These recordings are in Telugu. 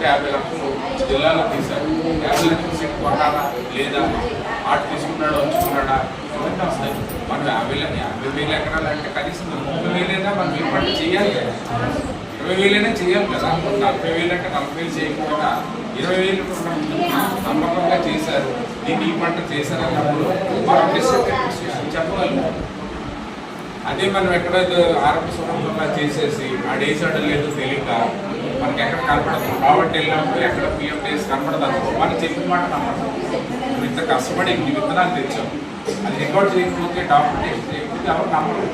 కోట్ల యాభై లక్షలు జిల్లాలో తీశారు. యాభై లక్షలు సీట్ కొట్టాలా? లేదా ఆట తీసుకున్నాడా ఉంచుకున్నాడా ఇవన్నీ వస్తాయి. మనం యాభై యాభై వేల ఎకరాలు అంటే కనీసం ముప్పై వేలైనా మనం ఏ పంట చేయాలి కదా? ఇరవై వేలైనా చేయాలి కదా? నలభై వేలు అంటే నలభై వేలు చేయకపోయినా ఇరవై వేలు కూడా నమ్మకంగా చేశారు. దీన్ని ఈ పంట చేశారు అన్నప్పుడు మనం అదే మనం ఎక్కడ ఆరోగ్య సంబంధంగా చేసేసి ఆ డేసాడు లేదో తెలియక మనకి ఎక్కడ కనపడదు. కాబట్టి వెళ్ళినప్పుడు ఎక్కడ పిఎం డేస్ కనపడదు అనుకో మనం చెప్పిన మాట నమ్మకం నువ్వు ఇంత కష్టపడి ఇన్ని విత్తనాలు తెచ్చాం అది రికార్డ్ చేయకపోతే డాక్యుమెంటేషన్ చేయకపోతే ఎవరు నమ్మరు.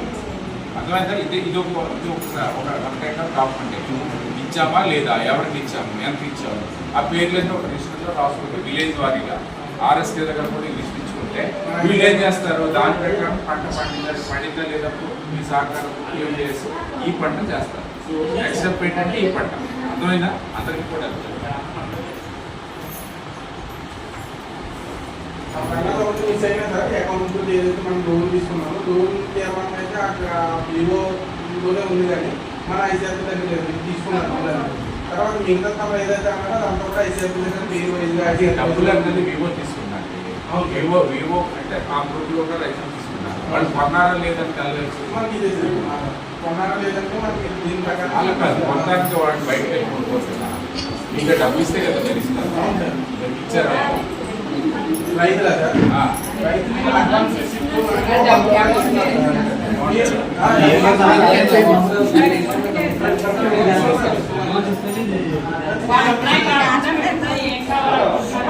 అర్థమైందా? ఇది ఇది ఒక ఇది ఒక ఒక కైండ్ డాక్యుమెంటేషన్ ఇచ్చామా లేదా? ఎవరికి ఇచ్చాము? ఎంత ఇచ్చాము? ఆ పేర్లన్నీ ఒక లిస్టులో రాసుకుంటే విలేజ్ వారీగా. ఆర్ఎస్కే దగ్గర కూడా ఈ లిస్ట్ ఇచ్చుకుంటే వీళ్ళు ఏం చేస్తారు? దాని ప్రకారం పంట పండిందా పండిందా లేదా మీ సహకారం ఏం చేసి ఈ పంట చేస్తారు. ఎక్సెప్ట్ ఏంటంటే ఈ పంట. అర్థమైందా? అందరికీ కూడా మిస్ అయినా సరే అకౌంట్ ఏదైతే మనం లోన్ తీసుకున్నామో లోన్ అయితే అక్కడ ఉంది కానీ మన ఐసీఆర్పీ దగ్గర లేదు. ఇది తీసుకున్నాను. తర్వాత మిగతా తమ ఏదైతే అన్నారో దాంట్లో కూడా ఐసీఆర్పీ దగ్గర పేరు వైజ్గా యాడ్ చేయాలి. డబ్బులు అనేది వివో తీసుకున్నాను వివో వివో అంటే కాంప్యూటర్ కూడా లైసెన్స్ తీసుకున్నాను వాళ్ళు కొన్నారా తెలుసు. కొన్నారా లేదంటే మనకి దీని ప్రకారం అలా కాదు బయటకు ఇంకా డబ్బు ఇస్తే కదా మీరు ఇస్తారు. ఇచ్చారా? రైతులా ఆ. అడ్వాన్స్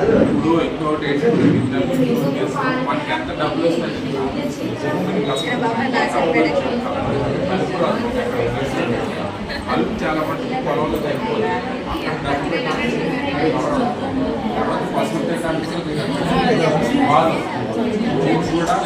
నేను అది మీరు గ్రేస్. ఇంకో ఇంకోటి ఏంటంటే విత్తనాలు తీసుకొని మనకి ఎంత డబ్బులు వస్తాయి కలుపు చాలా మటుకు పొలంలో తగ్గిపోతుంది అక్కడ డబ్బులు పెట్టాలి. తర్వాత పసుపు తినడానికి పాలు కూడా